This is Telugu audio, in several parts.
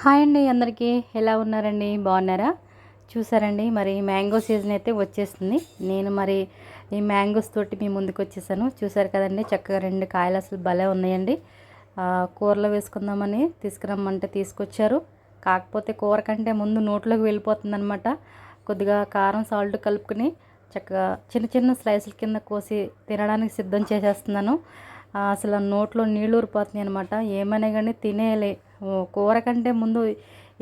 హాయ్ అండి అందరికీ. ఎలా ఉన్నారండి? బాగున్నారా? చూసారండి మరి మ్యాంగో సీజన్ అయితే వచ్చేస్తుంది నేను మరి ఈ మ్యాంగోస్ తోటి మీ ముందుకు వచ్చేసాను. చూసారు కదండి చక్కగా రెండు కాయలు అసలు భలే ఉన్నాయండి. కూరలో వేసుకుందామని తీసుకురమ్మంటే తీసుకొచ్చారు. కాకపోతే కూర కంటే ముందు నోట్లోకి వెళ్ళిపోతుందనమాట కొద్దిగా కారం సాల్ట్ కలుపుకుని చక్కగా చిన్న చిన్న స్లైసుల కింద కోసి తినడానికి సిద్ధం చేసేస్తున్నాను. అసలు నోట్లో నీళ్ళు ఊరిపోతున్నాయి అనమాట ఏమైనా కానీ తినేలే కూర కంటే ముందు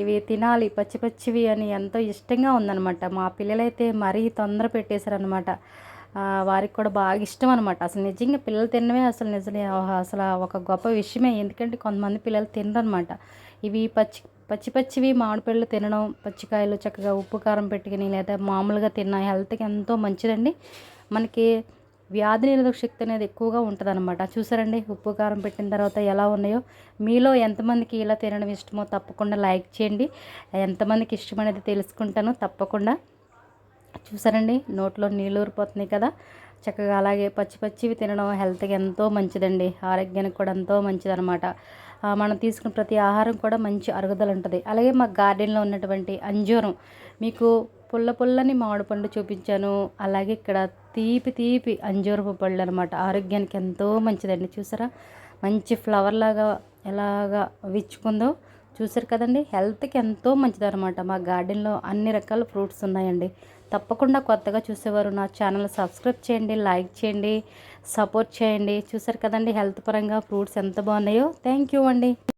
ఇవి తినాలి పచ్చి పచ్చివి అని ఎంతో ఇష్టంగా ఉందన్నమాట. మా పిల్లలైతే మరీ తొందర పెట్టేశారనమాట వారికి కూడా బాగా ఇష్టం అనమాట అసలు నిజంగా పిల్లలు తినడమే అసలు నిజమే అసలు ఒక గొప్ప విషయమే. ఎందుకంటే కొంతమంది పిల్లలు తినరనమాట ఇవి పచ్చి పచ్చి పచ్చివి మామిడిపళ్ళు తినడం పచ్చికాయలు చక్కగా ఉప్పు కారం పెట్టుకుని లేదా మామూలుగా తిన్న హెల్త్కి ఎంతో మంచిదండి. మనకి వ్యాధి నిరోధక శక్తి అనేది ఎక్కువగా ఉంటుంది అనమాట చూసారండి? ఉప్పు కారం పెట్టిన తర్వాత ఎలా ఉన్నాయో. మీలో ఎంతమందికి ఇలా తినడం ఇష్టమో తప్పకుండా లైక్ చేయండి. ఎంతమందికి ఇష్టం అనేది తెలుసుకుంటాను తప్పకుండా. చూసారండి? నోట్లో నీళ్ళు ఊరిపోతున్నాయి కదా. చక్కగా అలాగే పచ్చి పచ్చివి తినడం హెల్త్కి ఎంతో మంచిదండి. ఆరోగ్యానికి కూడా ఎంతో మంచిదన్నమాట. మనం తీసుకున్న ప్రతి ఆహారం కూడా మంచి అరుగుదల ఉంటుంది. అలాగే మా గార్డెన్లో ఉన్నటువంటి అంజూరం. మీకు పుల్ల పుల్లని మామిడి పండు చూపించాను. అలాగే ఇక్కడ తీపి తీపి అంజూరపు పళ్ళు అనమాట ఆరోగ్యానికి ఎంతో మంచిదండి. చూసారా? మంచి ఫ్లవర్ లాగా ఎలాగా విచ్చుకుందో చూసారు కదండి? హెల్త్కి ఎంతో మంచిదనమాట మా గార్డెన్లో అన్ని రకాల ఫ్రూట్స్ ఉన్నాయండి. తప్పకుండా కొత్తగా చూసేవారు నా ఛానల్ సబ్స్క్రైబ్ చేయండి లైక్ చేయండి సపోర్ట్ చేయండి. చూసారు కదండి? హెల్త్ పరంగా ఫ్రూట్స్ ఎంత బాగున్నాయో. థ్యాంక్ యూ అండి.